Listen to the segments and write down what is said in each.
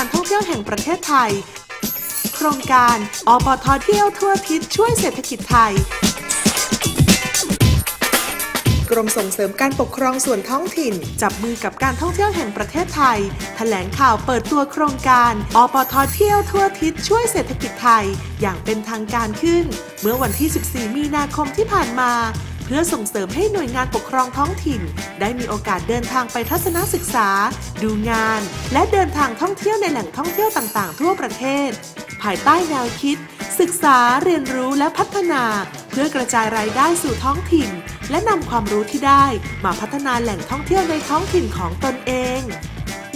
การท่องเที่ยวแห่งประเทศไทย โครงการอปทเที่ยวทั่วทิศช่วยเศรษฐกิจไทย กรมส่งเสริมการปกครองส่วนท้องถิ่น จับมือกับการท่องเที่ยวแห่งประเทศไทย แถลงข่าวเปิดตัวโครงการอปทเที่ยวทั่วทิศช่วยเศรษฐกิจไทย อย่างเป็นทางการขึ้น เมื่อวันที่ 14 มีนาคมที่ผ่านมา พื่อส่งเสริมให้หน่วยงานปกครองท้องถิ่น ได้มีโอกาสเดินทางไปทัศนศึกษา ดูงาน และเดินทางท่องเที่ยวในแหล่งท่องเที่ยวต่างๆ ทั่วประเทศ ภายใต้แนวคิด ศึกษาเรียนรู้และพัฒนา เพื่อกระจายรายได้สู่ท้องถิ่น และนำความรู้ที่ได้มาพัฒนาแหล่งท่องเที่ยวในท้องถิ่นของตนเอง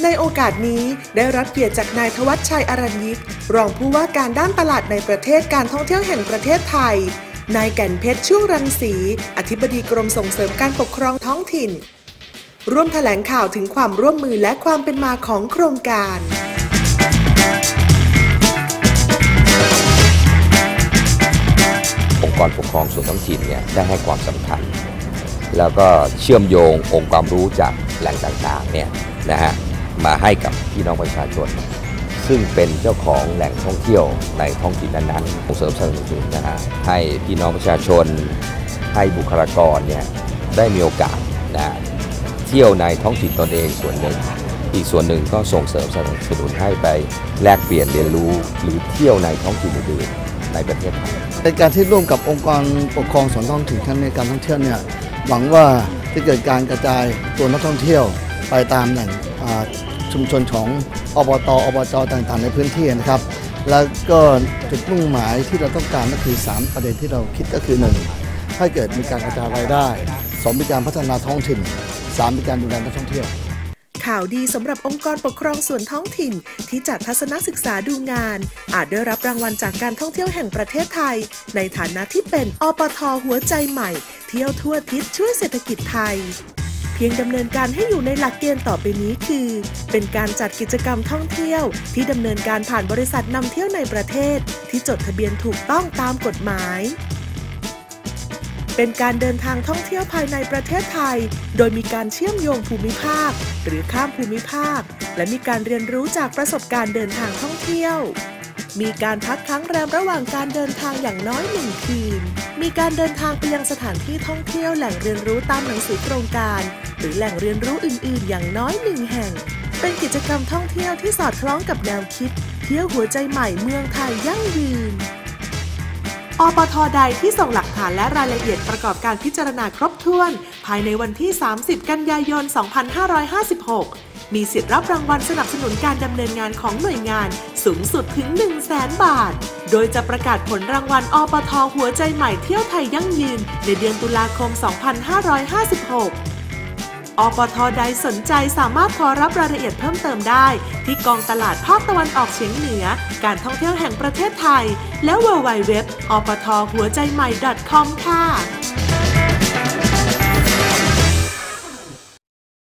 ในโอกาสนี้ได้รับเกียรติจากนายทวัชชัยอรัญยิก รองผู้ว่าการด้านตลาดในประเทศการท่องเที่ยวแห่งประเทศไทย นายแก่นเพชรช่วรังสี อธิบดีกรมส่งเสริมการปกครองท้องถิ่น ร่วมแถลงข่าวถึงความร่วมมือและความเป็นมาของโครงการองค์กรปกครองส่วนท้องถิ่นเนี่ยได้ให้ความสำคัญ แล้วก็เชื่อมโยงองค์ความรู้จากแหล่งต่างๆเนี่ยนะฮะมาให้กับพี่น้องประชาชน ซึ่งเป็นเจ้าของแหล่งท่องเที่ยวในท้องถิ่นนั้นๆส่งเสริมสนับสนุนนะฮะให้พี่น้องประชาชน ให้บุคลากรเนี่ยได้มีโอกาสนะเที่ยวในท้องถิ่นตนเองส่วนหนึ่ง อีกส่วนหนึ่งก็ส่งเสริมสนับสนุนให้ไปแลกเปลี่ยนเรียนรู้หรือเที่ยวในท้องถิ่นอื่นๆในประเทศไทยในการที่ร่วมกับองค์กรปกครองส่วนท้องถิ่นทั้งในการท่องเที่ยวเนี่ยหวังว่าจะเกิดการกระจายตัวนักท่องเที่ยวไปตามแหล่ง ชุมชนของอบตอบจต่างๆ ในพื้นที่นะครับ แล้วก็จุดมุ่งหมายที่เราต้องการก็คือ 3 ประเด็นที่เราคิดก็คือ 1. ให้เกิดมีการกระจายรายได้ 2. มีการพัฒนาท้องถิ่น 3. มีการดูแลนักท่องเที่ยวข่าวดีสำหรับองค์กรปกครองส่วนท้องถิ่น ที่จัดทัศนศึกษาดูงาน อาจได้รับรางวัลจากการท่องเที่ยวแห่งประเทศไทย ในฐานะที่เป็นอปทหัวใจใหม่ เที่ยวทั่วทิศช่วยเศรษฐกิจไทย เพียงดำเนินการให้อยู่ในหลักเกณฑ์ต่อไปนี้คือ เป็นการจัดกิจกรรมท่องเที่ยว ที่ดำเนินการผ่านบริษัทนำเที่ยวในประเทศ ที่จดทะเบียนถูกต้องตามกฎหมาย เป็นการเดินทางท่องเที่ยวภายในประเทศไทย โดยมีการเชื่อมโยงภูมิภาค หรือข้ามภูมิภาค และมีการเรียนรู้จากประสบการณ์เดินทางท่องเที่ยว มีการพักค้างแรมระหว่างการเดินทางอย่างน้อยหนึ่งคืน มีการเดินทางไปยังสถานที่ท่องเที่ยวแหล่งเรียนรู้ตามหนังสือโครงการ หรือแหล่งเรียนรู้อื่น ๆ อย่างน้อยหนึ่งแห่ง เป็นกิจกรรมท่องเที่ยวที่สอดคล้องกับแนวคิด เที่ยวหัวใจใหม่เมืองไทยยั่งยืนอปทใดที่ส่งหลักฐานและรายละเอียดประกอบการพิจารณาครบถ้วน ภายในวันที่ 30 กันยายน 2556 มีสิทธิ์รับรางวัลสนับสนุนการดำเนินงานของหน่วยงานสูงสุดถึง 1 0 0 0 0แบาท โดยจะประกาศผลรางวัลอปทหัวใจใหม่เที่ยวไทยยั่งยืน ในเดือนตุลาคม 2556อปทใดสนใจสามารถขอรับรายละเอียดเพิ่มเติมได้ ที่กองตลาดภาคตะวันออกเฉียงเหนือ การท่องเที่ยวแห่งประเทศไทย และ www อปทหัวใจใหม่ .com ค่ะ